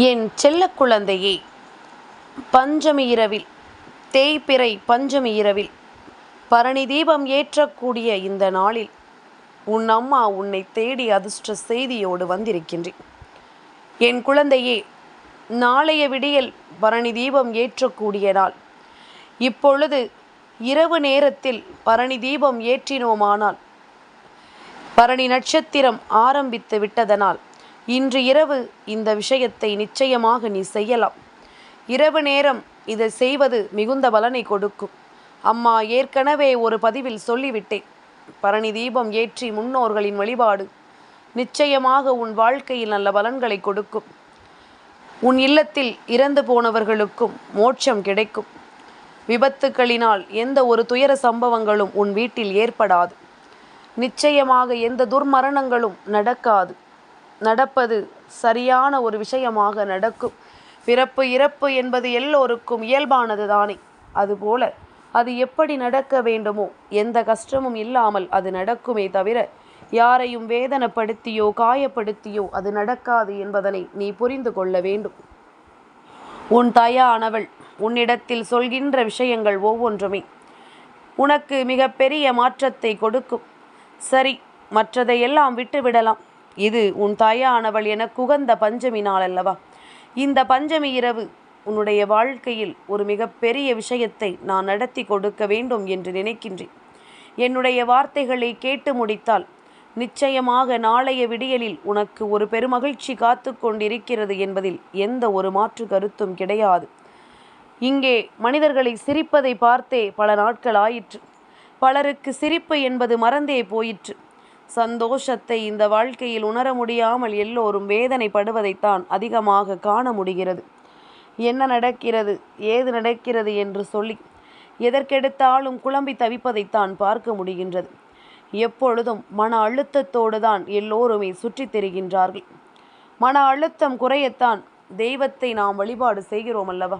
என் செல்ல குழந்தையே பஞ்சமி இரவில் தேய்பிறை பஞ்சமி இரவில் பரணி தீபம் ஏற்றக்கூடிய இந்த நாளில் உன் அம்மா உன்னை தேடி அதிர்ஷ்ட செய்தியோடு வந்திருக்கின்றேன். என் குழந்தையே நாளைய விடியல் பரணி தீபம் ஏற்றக்கூடிய நாள். இப்பொழுது இரவு நேரத்தில் பரணி தீபம் ஏற்றினோமானால் பரணி நட்சத்திரம் ஆரம்பித்து விட்டதனால் இன்று இரவு இந்த விஷயத்தை நிச்சயமாக நீ செய்யலாம். இரவு நேரம் இதை செய்வது மிகுந்த பலனை கொடுக்கும். அம்மா ஏற்கனவே ஒரு பதிவில் சொல்லிவிட்டேன். பரணி தீபம் ஏற்றி முன்னோர்களின் வழிபாடு நிச்சயமாக உன் வாழ்க்கையில் நல்ல பலன்களை கொடுக்கும். உன் இல்லத்தில் இறந்து போனவர்களுக்கும் மோட்சம் கிடைக்கும். விபத்துக்களினால் எந்த ஒரு துயர சம்பவங்களும் உன் வீட்டில் ஏற்படாது. நிச்சயமாக எந்த துர்மரணங்களும் நடக்காது. நடப்பது சரியான ஒரு விஷயமாக நடக்கும். பிறப்பு இறப்பு என்பது எல்லோருக்கும் இயல்பானது தானே. அதுபோல அது எப்படி நடக்க வேண்டுமோ எந்த கஷ்டமும் இல்லாமல் அது நடக்குமே தவிர யாரையும் வேதனைப்படுத்தியோ காயப்படுத்தியோ அது நடக்காது என்பதனை நீ புரிந்து கொள்ள வேண்டும். உன் தாயானவள் உன்னிடத்தில் சொல்கின்ற விஷயங்கள் ஒவ்வொன்றுமே உனக்கு மிகப்பெரிய மாற்றத்தை கொடுக்கும். சரி மற்றதையெல்லாம் விட்டுவிடலாம். இது உன் தாயானவள் என குகந்த பஞ்சமி நாள் அல்லவா இந்த பஞ்சமி இரவு உன்னுடைய வாழ்க்கையில் ஒரு மிகப்பெரிய விஷயத்தை நான் நடத்தி கொடுக்க வேண்டும் என்று நினைக்கின்றேன். என்னுடைய வார்த்தைகளை கேட்டு முடித்தால் நிச்சயமாக நாளைய விடியலில் உனக்கு ஒரு பெருமகிழ்ச்சி காத்து கொண்டிருக்கிறது என்பதில் எந்த ஒரு மாற்று கருத்தும் கிடையாது. இங்கே மனிதர்களை சிரிப்பதை பார்த்தே பல நாட்கள் ஆயிற்று. பலருக்கு சிரிப்பு என்பது மறந்தே போயிற்று. சந்தோஷத்தை இந்த வாழ்க்கையில் உணர முடியாமல் எல்லோரும் வேதனைப்படுவதைத்தான் அதிகமாக காண முடிகிறது. என்ன நடக்கிறது? ஏது நடக்கிறது என்று சொல்லி எதற்கெடுத்தாலும் குழம்பி தவிப்பதைத்தான் பார்க்க முடிகின்றது. எப்பொழுதும் மன அழுத்தத்தோடு தான் எல்லோருமே சுற்றித் திரிகின்றார்கள். மன அழுத்தம் குறையத்தான் தெய்வத்தை நாம் வழிபாடு செய்கிறோம் அல்லவா?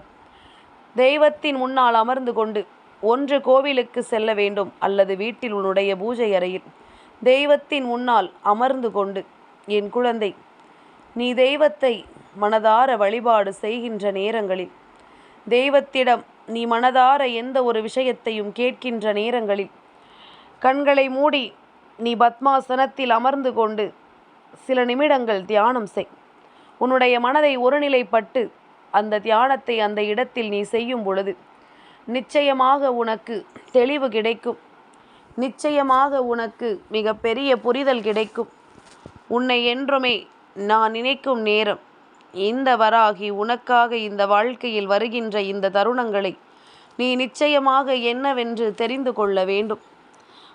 தெய்வத்தின் முன்னால் அமர்ந்து கொண்டு ஒன்று கோவிலுக்கு செல்ல வேண்டும் அல்லது வீட்டில் உன்னுடைய பூஜை அறையில் தெய்வத்தின் முன்னால் அமர்ந்து கொண்டு என் குழந்தை நீ தெய்வத்தை மனதார வழிபாடு செய்கின்ற நேரங்களில் தெய்வத்திடம் நீ மனதார எந்த ஒரு விஷயத்தையும் கேட்கின்ற நேரங்களில் கண்களை மூடி நீ பத்மாசனத்தில் அமர்ந்து கொண்டு சில நிமிடங்கள் தியானம் செய். உன்னுடைய மனதை ஒருநிலைப்பட்டு அந்த தியானத்தை அந்த இடத்தில் நீ செய்யும் பொழுது நிச்சயமாக உனக்கு தெளிவு கிடைக்கும். நிச்சயமாக உனக்கு மிக பெரிய புரிதல் கிடைக்கும். உன்னை என்றுமே நான் நினைக்கும் நேரம். இந்த வராகி உனக்காக இந்த வாழ்க்கையில் வருகின்ற இந்த தருணங்களை நீ நிச்சயமாக என்னவென்று தெரிந்து கொள்ள வேண்டும்.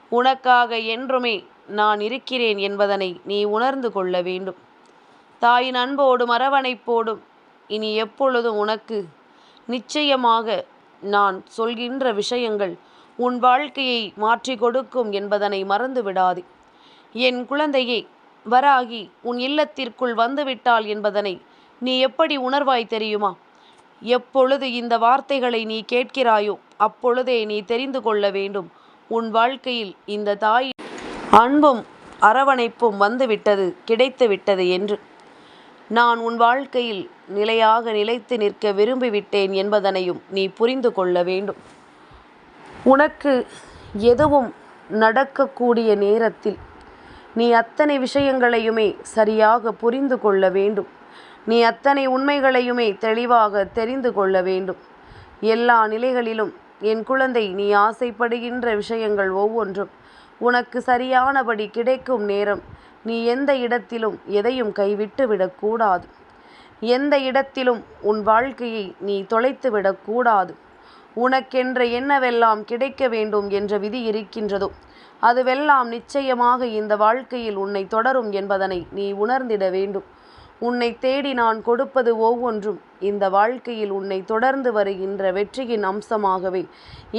உனக்காக என்றுமே நான் இருக்கிறேன் என்பதனை நீ உணர்ந்து கொள்ள வேண்டும். தாயின் அன்போடும் அரவணைப்போடும் இனி எப்பொழுதும் உனக்கு நிச்சயமாக நான் சொல்கின்ற விஷயங்கள் உன் வாழ்க்கையை மாற்றி கொடுக்கும் என்பதனை மறந்து விடாதே என் குழந்தையே வராகி உன் இல்லத்திற்குள் வந்துவிட்டாள் என்பதனை நீ எப்படி உணர்வாய் தெரியுமா? எப்பொழுது இந்த வார்த்தைகளை நீ கேட்கிறாயோ அப்பொழுதே நீ தெரிந்து கொள்ள வேண்டும். உன் வாழ்க்கையில் இந்த தாய் அன்பும் அரவணைப்பும் வந்துவிட்டது கிடைத்து விட்டது என்று. நான் உன் வாழ்க்கையில் நிலையாக நிலைத்து நிற்க விரும்பிவிட்டேன் என்பதனையும் நீ புரிந்து கொள்ள வேண்டும். உனக்கு எதுவும் நடக்கக்கூடிய நேரத்தில் நீ அத்தனை விஷயங்களையுமே சரியாக புரிந்து கொள்ள வேண்டும். நீ அத்தனை உண்மைகளையுமே தெளிவாக தெரிந்து கொள்ள வேண்டும். எல்லா நிலைகளிலும் என் குழந்தை நீ ஆசைப்படுகின்ற விஷயங்கள் ஒவ்வொன்றும் உனக்கு சரியானபடி கிடைக்கும் நேரம் நீ எந்த இடத்திலும் எதையும் கைவிட்டு விடக்கூடாது எந்த இடத்திலும் உன் வாழ்க்கையை நீ தொலைத்து விடக்கூடாது உனக்கென்ற என்னவெல்லாம் கிடைக்க வேண்டும் என்ற விதி இருக்கின்றதோ அதுவெல்லாம் நிச்சயமாக இந்த வாழ்க்கையில் உன்னை தொடரும் என்பதனை நீ உணர்ந்திட வேண்டும். உன்னை தேடி நான் கொடுப்பது ஒவ்வொன்றும் இந்த வாழ்க்கையில் உன்னை தொடர்ந்து வருகின்ற வெற்றியின் அம்சமாகவே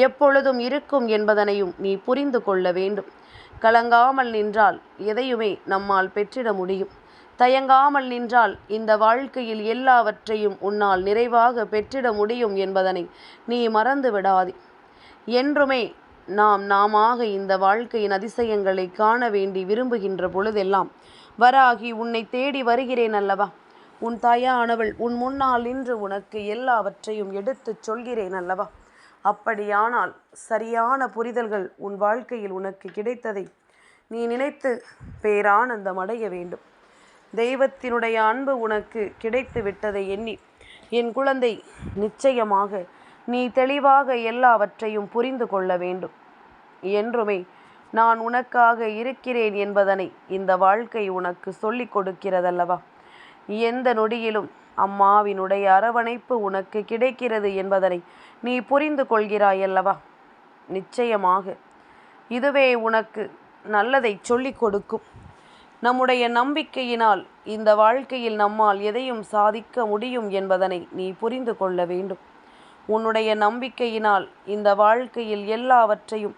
எப்பொழுதும் இருக்கும் என்பதனையும் நீ புரிந்து கொள்ள வேண்டும். கலங்காமல் நின்றால் எதையுமே நம்மால் பெற்றிட முடியும். தயங்காமல் நின்றால் இந்த வாழ்க்கையில் எல்லாவற்றையும் உன்னால் நிறைவாக பெற்றிட முடியும் என்பதனை நீ மறந்து விடாதே என்றுமே நாம் நாமாக இந்த வாழ்க்கையின் அதிசயங்களை காண வேண்டி விரும்புகின்ற பொழுதெல்லாம் வராகி உன்னை தேடி வருகிறேன் அல்லவா? உன் தாயானவள் உன் முன்னால் நின்று உனக்கு எல்லாவற்றையும் எடுத்துச் சொல்கிறேன் அல்லவா? அப்படியானால் சரியான புரிதல்கள் உன் வாழ்க்கையில் உனக்கு கிடைத்ததை நீ நினைத்து பேரானந்தம் அடைய வேண்டும். தெய்வத்தினுடைய அன்பு உனக்கு கிடைத்து விட்டதை எண்ணி என் குழந்தை நிச்சயமாக நீ தெளிவாக எல்லாவற்றையும் புரிந்து கொள்ள வேண்டும். என்றுமே நான் உனக்காக இருக்கிறேன் என்பதனை இந்த வாழ்க்கை உனக்கு சொல்லிக் கொடுக்கிறதல்லவா? எந்த நொடியிலும் அம்மாவினுடைய அரவணைப்பு உனக்கு கிடைக்கிறது என்பதனை நீ புரிந்து கொள்கிறாயல்லவா? நிச்சயமாக இதுவே உனக்கு நல்லதை சொல்லிக் கொடுக்கும். நம்முடைய நம்பிக்கையினால் இந்த வாழ்க்கையில் நம்மால் எதையும் சாதிக்க முடியும் என்பதனை நீ புரிந்து கொள்ள வேண்டும். உன்னுடைய நம்பிக்கையினால் இந்த வாழ்க்கையில் எல்லாவற்றையும்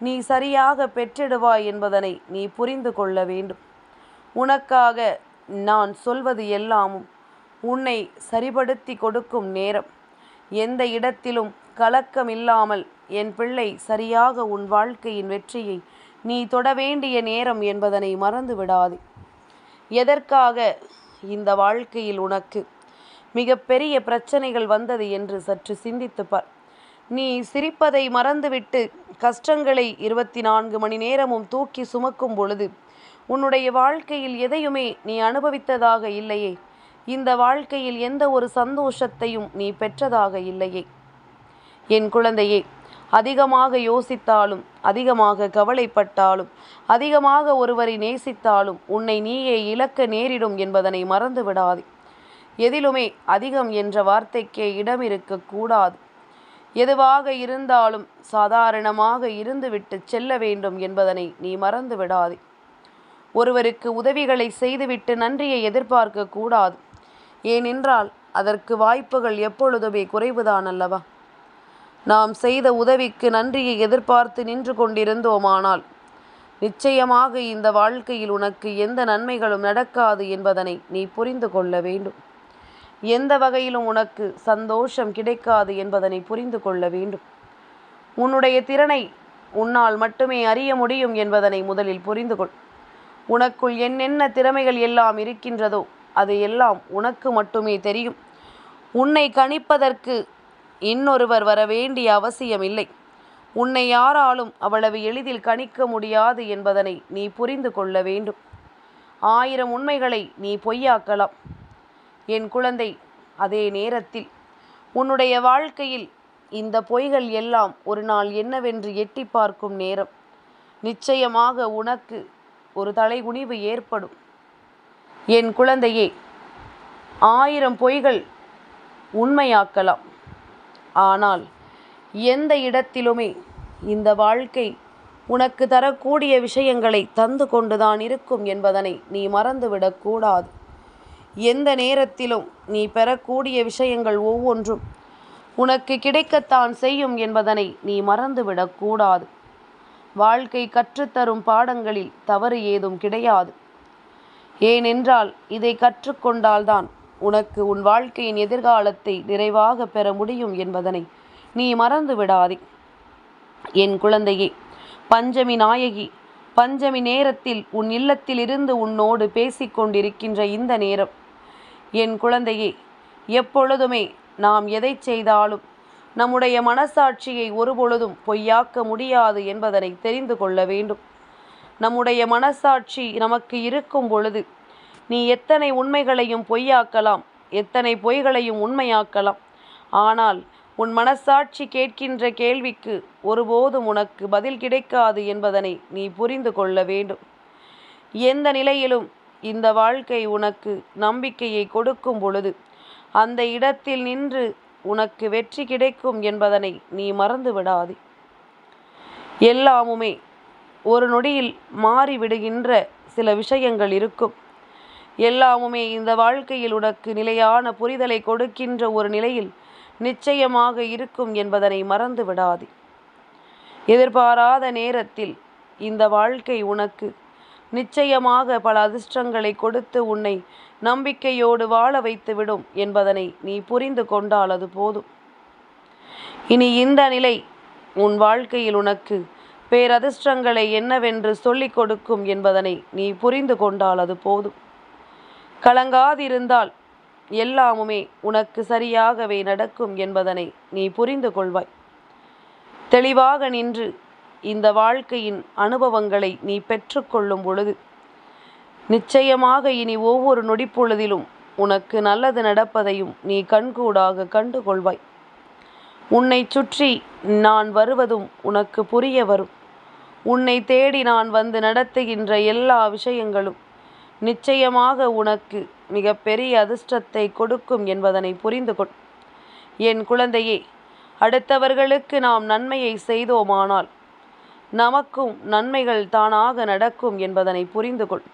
நீ சரியாக பெற்றிடுவாய் என்பதனை நீ புரிந்து கொள்ள வேண்டும். உனக்காக நான் சொல்வது எல்லாமும் உன்னை சரிபடுத்தி கொடுக்கும் நேரம். எந்த இடத்திலும் கலக்கம் இல்லாமல் என் பிள்ளை சரியாக உன் வாழ்க்கையின் வெற்றியை நீ தொட வேண்டிய நேரம் என்பதனை மறந்து விடாதே. எதற்காக இந்த வாழ்க்கையில் உனக்கு மிக பெரிய பிரச்சனைகள் வந்தது என்று சற்று சிந்தித்து பார். நீ சிரிப்பதை மறந்துவிட்டு கஷ்டங்களை இருபத்தி நான்கு மணி நேரமும் தூக்கி சுமக்கும் பொழுது உன்னுடைய வாழ்க்கையில் எதையுமே நீ அனுபவித்ததாக இல்லையே. இந்த வாழ்க்கையில் எந்த ஒரு சந்தோஷத்தையும் நீ பெற்றதாக இல்லையே. என் குழந்தையே அதிகமாக யோசித்தாலும் அதிகமாக கவலைப்பட்டாலும் அதிகமாக ஒருவரை நேசித்தாலும் உன்னை நீயே இழக்க நேரிடும் என்பதனை மறந்து விடாதே. எதிலுமே அதிகம் என்ற வார்த்தைக்கே இடம் இருக்கக்கூடாது எதுவாக இருந்தாலும் சாதாரணமாக இருந்துவிட்டு செல்ல வேண்டும் என்பதனை நீ மறந்து விடாதே. ஒருவருக்கு உதவிகளை செய்துவிட்டு நன்றியை எதிர்பார்க்க கூடாது. ஏனென்றால் அதற்கு வாய்ப்புகள் எப்பொழுதுமே குறைவுதான் அல்லவா? நாம் செய்த உதவிக்கு நன்றியை எதிர்பார்த்து நின்று கொண்டிருந்தோமானால் நிச்சயமாக இந்த வாழ்க்கையில் உனக்கு எந்த நன்மைகளும் நடக்காது என்பதனை நீ புரிந்து கொள்ள வேண்டும். எந்த வகையிலும் உனக்கு சந்தோஷம் கிடைக்காது என்பதனை புரிந்து கொள்ள வேண்டும். உன்னுடைய திறனை உன்னால் மட்டுமே அறிய முடியும் என்பதனை முதலில் புரிந்து கொள். உனக்குள் என்னென்ன திறமைகள் எல்லாம் இருக்கின்றதோ அது எல்லாம் உனக்கு மட்டுமே தெரியும். உன்னை கணிப்பதற்கு இன்னொருவர் வர வேண்டிய அவசியம் இல்லை உன்னை யாராலும் அவ்வளவு எளிதில் கணிக்க முடியாது என்பதனை நீ புரிந்து கொள்ள வேண்டும். ஆயிரம் உண்மைகளை நீ பொய்யாக்கலாம். என் குழந்தை அதே நேரத்தில் உன்னுடைய வாழ்க்கையில் இந்த பொய்கள் எல்லாம் ஒரு நாள் என்னவென்று எட்டி பார்க்கும் நேரம். நிச்சயமாக உனக்கு ஒரு தலைகுனிவு ஏற்படும். என் குழந்தையே ஆயிரம் பொய்கள் உண்மையாக்கலாம். ஆனால் எந்த இடத்திலுமே இந்த வாழ்க்கை உனக்கு தரக்கூடிய விஷயங்களை தந்து கொண்டுதான் இருக்கும் என்பதனை நீ மறந்துவிடக்கூடாது எந்த நேரத்திலும் நீ பெறக்கூடிய விஷயங்கள் ஒவ்வொன்றும் உனக்கு கிடைக்கத்தான் செய்யும் என்பதனை நீ மறந்துவிடக்கூடாது வாழ்க்கை கற்றுத்தரும் பாடங்களில் தவறு ஏதும் கிடையாது. ஏனென்றால் இதை கற்றுக்கொண்டால்தான் உனக்கு உன் வாழ்க்கையின் எதிர்காலத்தை நிறைவாக பெற முடியும் என்பதனை நீ மறந்து விடாதே. என் குழந்தையே பஞ்சமி நாயகி பஞ்சமி நேரத்தில் உன் இல்லத்தில் இருந்து உன்னோடு பேசிக்கொண்டிருக்கின்ற இந்த நேரம். என் குழந்தையே எப்பொழுதுமே நாம் எதை செய்தாலும் நம்முடைய மனசாட்சியை ஒருபொழுதும் பொய்யாக்க முடியாது என்பதனை தெரிந்து கொள்ள வேண்டும். நம்முடைய மனசாட்சி நமக்கு இருக்கும் பொழுது நீ எத்தனை உண்மைகளையும் பொய்யாக்கலாம் எத்தனை பொய்களையும் உண்மையாக்கலாம். ஆனால் உன் மனசாட்சி கேட்கின்ற கேள்விக்கு ஒருபோதும் உனக்கு பதில் கிடைக்காது என்பதனை நீ புரிந்து கொள்ள வேண்டும். எந்த நிலையிலும் இந்த வாழ்க்கை உனக்கு நம்பிக்கையை கொடுக்கும் பொழுது அந்த இடத்தில் நின்று உனக்கு வெற்றி கிடைக்கும் என்பதனை நீ மறந்து விடாதே எல்லாமுமே ஒரு நொடியில் மாறிவிடுகின்ற சில விஷயங்கள் இருக்கும். எல்லாமுமே இந்த வாழ்க்கையில் உனக்கு நிலையான புரிதலை கொடுக்கின்ற ஒரு நிலையில் நிச்சயமாக இருக்கும் என்பதனை மறந்து விடாதே. எதிர்பாராத நேரத்தில் இந்த வாழ்க்கை உனக்கு நிச்சயமாக பல அதிர்ஷ்டங்களை கொடுத்து உன்னை நம்பிக்கையோடு வாழ வைத்துவிடும் என்பதனை நீ புரிந்து கொண்டால் அது போதும். இனி இந்த நிலை உன் வாழ்க்கையில் உனக்கு பேரதிர்ஷ்டங்களை என்னவென்று சொல்லிக் கொடுக்கும் என்பதனை நீ புரிந்து கொண்டால் அது போதும். கலங்காதிருந்தால் எல்லாமுமே உனக்கு சரியாகவே நடக்கும் என்பதனை நீ புரிந்து கொள்வாய். தெளிவாக நின்று இந்த வாழ்க்கையின் அனுபவங்களை நீ பெற்றுக்கொள்ளும் பொழுது நிச்சயமாக இனி ஒவ்வொரு நொடிப்பொழுதிலும் உனக்கு நல்லது நடப்பதையும் நீ கண்கூடாக கண்டு கொள்வாய். உன்னை சுற்றி நான் வருவதும் உனக்கு புரிய வரும். உன்னை தேடி நான் வந்து நடத்துகின்ற எல்லா விஷயங்களும் நிச்சயமாக உனக்கு மிகப்பெரிய அதிர்ஷ்டத்தை கொடுக்கும் என்பதனை புரிந்து கொள். என் குழந்தையே அடுத்தவர்களுக்கு நாம் நன்மையை செய்தோமானால் நமக்கும் நன்மைகள் தானாக நடக்கும் என்பதனை புரிந்து கொள்.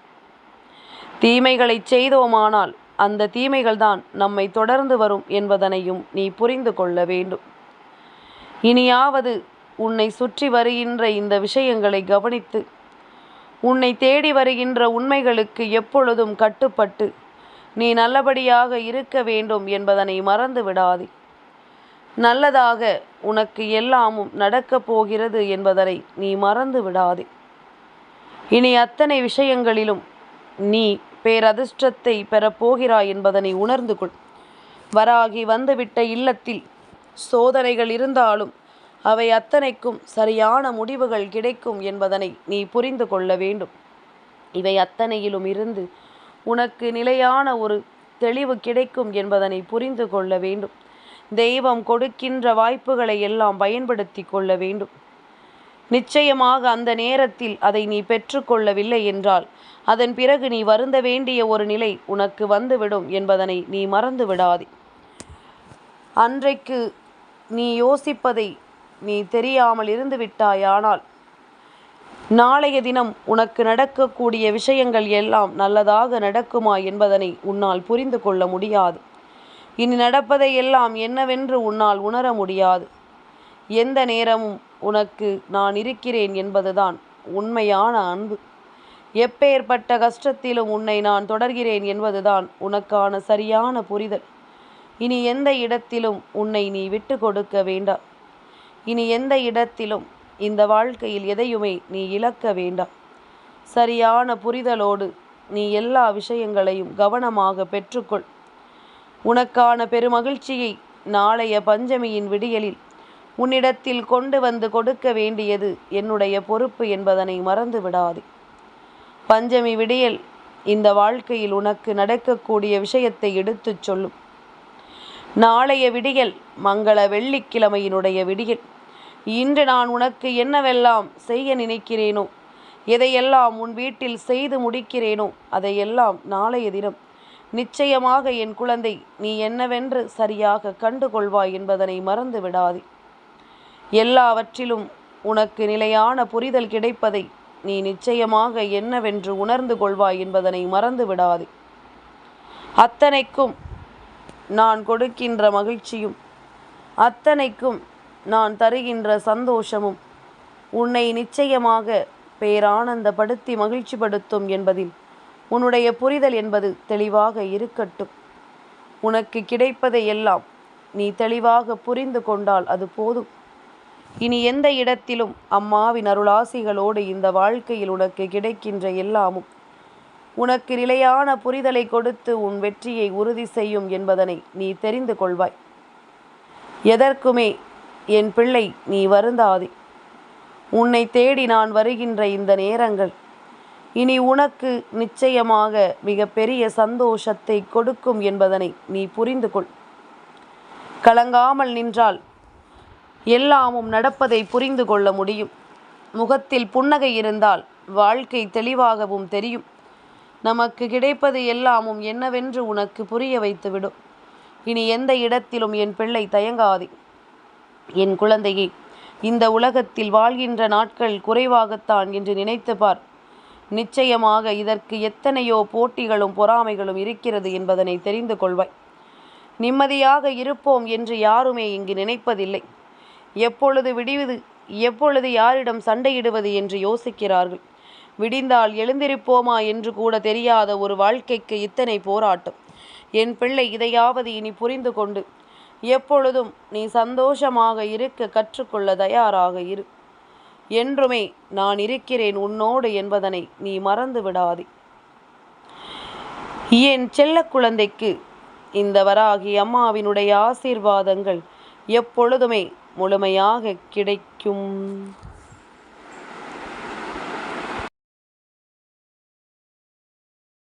தீமைகளை செய்தோமானால் அந்த தீமைகள்தான் நம்மை தொடர்ந்து வரும் என்பதனையும் நீ புரிந்து கொள்ள வேண்டும். இனியாவது உன்னை சுற்றி வருகின்ற இந்த விஷயங்களை கவனித்து உன்னை தேடி வருகின்ற உண்மைகளுக்கு எப்பொழுதும் கட்டுப்பட்டு நீ நல்லபடியாக இருக்க வேண்டும் என்பதனை மறந்து விடாதே. நல்லதாக உனக்கு எல்லாமும் நடக்கப் போகிறது என்பதனை நீ மறந்து விடாதே. இனி அத்தனை விஷயங்களிலும் நீ பேரதிர்ஷ்டத்தை பெறப்போகிறாய் என்பதனை உணர்ந்து கொள். வராகி வந்துவிட்ட இல்லத்தில் சோதனைகள் இருந்தாலும் அவை அத்தனைக்கும் சரியான முடிவுகள் கிடைக்கும் என்பதனை நீ புரிந்து கொள்ள வேண்டும். இவை அத்தனையிலும் இருந்து உனக்கு நிலையான ஒரு தெளிவு கிடைக்கும் என்பதனை புரிந்து கொள்ள வேண்டும். தெய்வம் கொடுக்கின்ற வாய்ப்புகளை எல்லாம் பயன்படுத்தி கொள்ள வேண்டும். நிச்சயமாக அந்த நேரத்தில் அதை நீ பெற்றுக்கொள்ளவில்லை என்றால் அதன் பிறகு நீ வருந்த வேண்டிய ஒரு நிலை உனக்கு வந்துவிடும் என்பதனை நீ மறந்து விடாதே அன்றைக்கு நீ யோசிப்பதை நீ தெரியாமல் இருந்து விட்டாயானால். நாளைய தினம் உனக்கு நடக்கக்கூடிய விஷயங்கள் எல்லாம் நல்லதாக நடக்குமா என்பதனை உன்னால் புரிந்து கொள்ள முடியாது. இனி நடப்பதை எல்லாம் என்னவென்று உன்னால் உணர முடியாது. எந்த நேரமும் உனக்கு நான் இருக்கிறேன் என்பதுதான் உண்மையான அன்பு. எப்பேற்பட்ட கஷ்டத்திலும் உன்னை நான் தொடர்கிறேன் என்பதுதான் உனக்கான சரியான புரிதல். இனி எந்த இடத்திலும் உன்னை நீ விட்டு கொடுக்க வேண்டாம். இனி எந்த இடத்திலும் இந்த வாழ்க்கையில் எதையுமே நீ இழக்க வேண்டாம். சரியான புரிதலோடு நீ எல்லா விஷயங்களையும் கவனமாக பெற்றுக்கொள். உனக்கான பெருமகிழ்ச்சியை நாளைய பஞ்சமியின் விடியலில் உன்னிடத்தில் கொண்டு வந்து கொடுக்க வேண்டியது என்னுடைய பொறுப்பு என்பதனை மறந்து விடாதே. பஞ்சமி விடியல் இந்த வாழ்க்கையில் உனக்கு நடக்கக்கூடிய விஷயத்தை எடுத்துச் சொல்லும். நாளைய விடியல் மங்கள வெள்ளிக்கிழமையினுடைய விடியல். இன்று நான் உனக்கு என்னவெல்லாம் செய்ய நினைக்கிறேனோ? எதையெல்லாம் உன் வீட்டில் செய்து முடிக்கிறேனோ அதையெல்லாம் நாளைய தினம். நிச்சயமாக என் குழந்தை நீ என்னவென்று சரியாக கண்டுகொள்வாய் என்பதனை மறந்து விடாதே. எல்லாவற்றிலும் உனக்கு நிலையான புரிதல் கிடைப்பதை நீ நிச்சயமாக என்னவென்று உணர்ந்து கொள்வாய் என்பதனை மறந்து விடாதே. அத்தனைக்கும் நான் கொடுக்கின்ற மகிழ்ச்சியும் அத்தனைக்கும் நான் தருகின்ற சந்தோஷமும் உன்னை நிச்சயமாக பேரானந்தப்படுத்தி மகிழ்ச்சிப்படுத்தும் என்பதில் உன்னுடைய புரிதல் என்பது தெளிவாக இருக்கட்டும். உனக்கு கிடைப்பதை எல்லாம் நீ தெளிவாக புரிந்து கொண்டால் அது போதும். இனி எந்த இடத்திலும் அம்மாவின் அருளாசிகளோடு இந்த வாழ்க்கையில் உனக்கு கிடைக்கின்ற எல்லாமும் உனக்கு நிலையான புரிதலை கொடுத்து உன் வெற்றியை உறுதி செய்யும் என்பதனை நீ தெரிந்து கொள்வாய். எதற்குமே என் பிள்ளை நீ வருந்தாதே. உன்னை தேடி நான் வருகின்ற இந்த நேரங்கள் இனி உனக்கு நிச்சயமாக மிகப்பெரிய சந்தோஷத்தை கொடுக்கும் என்பதனை நீ புரிந்து கொள். கலங்காமல் நின்றால் எல்லாமும் நடப்பதை புரிந்து கொள்ள முடியும். முகத்தில் புன்னகை இருந்தால் வாழ்க்கை தெளிவாகவும் தெரியும். நமக்கு கிடைப்பது எல்லாமும் என்னவென்று உனக்கு புரிய வைத்துவிடும். இனி எந்த இடத்திலும் என் பிள்ளை தயங்காதே. என் குழந்தையே இந்த உலகத்தில் வாழ்கின்ற நாட்கள் குறைவாகத்தான் என்று நினைத்து பார். நிச்சயமாக இதற்கு எத்தனையோ போட்டிகளும் பொறாமைகளும் இருக்கிறது என்பதனை தெரிந்து கொள்வாய். நிம்மதியாக இருப்போம் என்று யாருமே இங்கு நினைப்பதில்லை. எப்பொழுது விடுவது எப்பொழுது யாரிடம் சண்டையிடுவது என்று யோசிக்கிறார்கள். விடிந்தால் எழுந்திருப்போமா என்று கூட தெரியாத ஒரு வாழ்க்கைக்கு இத்தனை போராட்டம். என் பிள்ளை இதையாவது இனி புரிந்து கொண்டு எப்பொழுதும் நீ சந்தோஷமாக இருக்க கற்றுக்கொள்ள தயாராக இரு. என்றுமே நான் இருக்கிறேன் உன்னோடு என்பதனை நீ மறந்து விடாதே. என் செல்ல குழந்தைக்கு இந்த வராகி அம்மாவினுடைய ஆசீர்வாதங்கள் எப்பொழுதுமே முழுமையாக கிடைக்கும்.